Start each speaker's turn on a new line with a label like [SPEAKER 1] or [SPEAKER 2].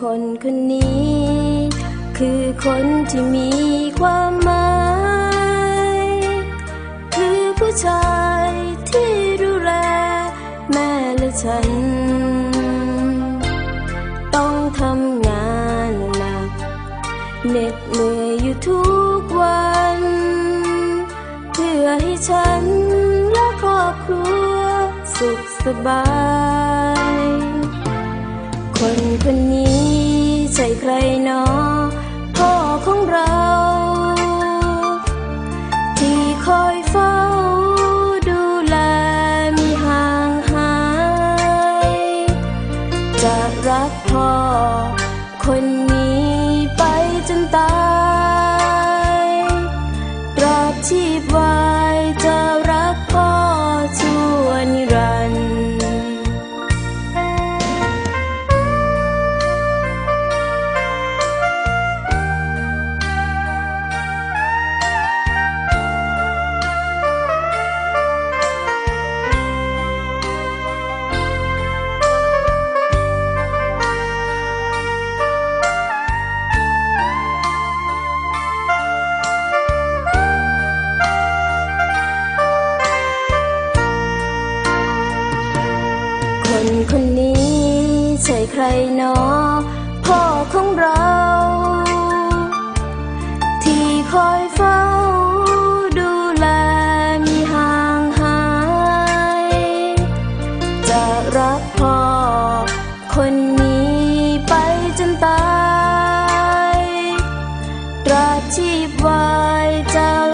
[SPEAKER 1] คนคนนี้ คือคนที่มีความหมาย คือผู้ชายที่ดูแลแม่และฉัน ต้องทำงานหนักเหน็ดเหนื่อยอยู่ทุกวัน เพื่อให้ฉันและครอบครัวสุขสบาย ใครหนอพ่อของเรา ที่คอยเฝ้าดูแลมีห่างหายจะรักพ่อคนนี้ไปจนตายตราบชีพวายจะ นคนนี้ใช่ใครหนอพ่อของเรา ที่คอยเฝ้าดูแลมีห่างหาย จะรักพ่อคนนี้ไปจนตายตราบชีพวายจะ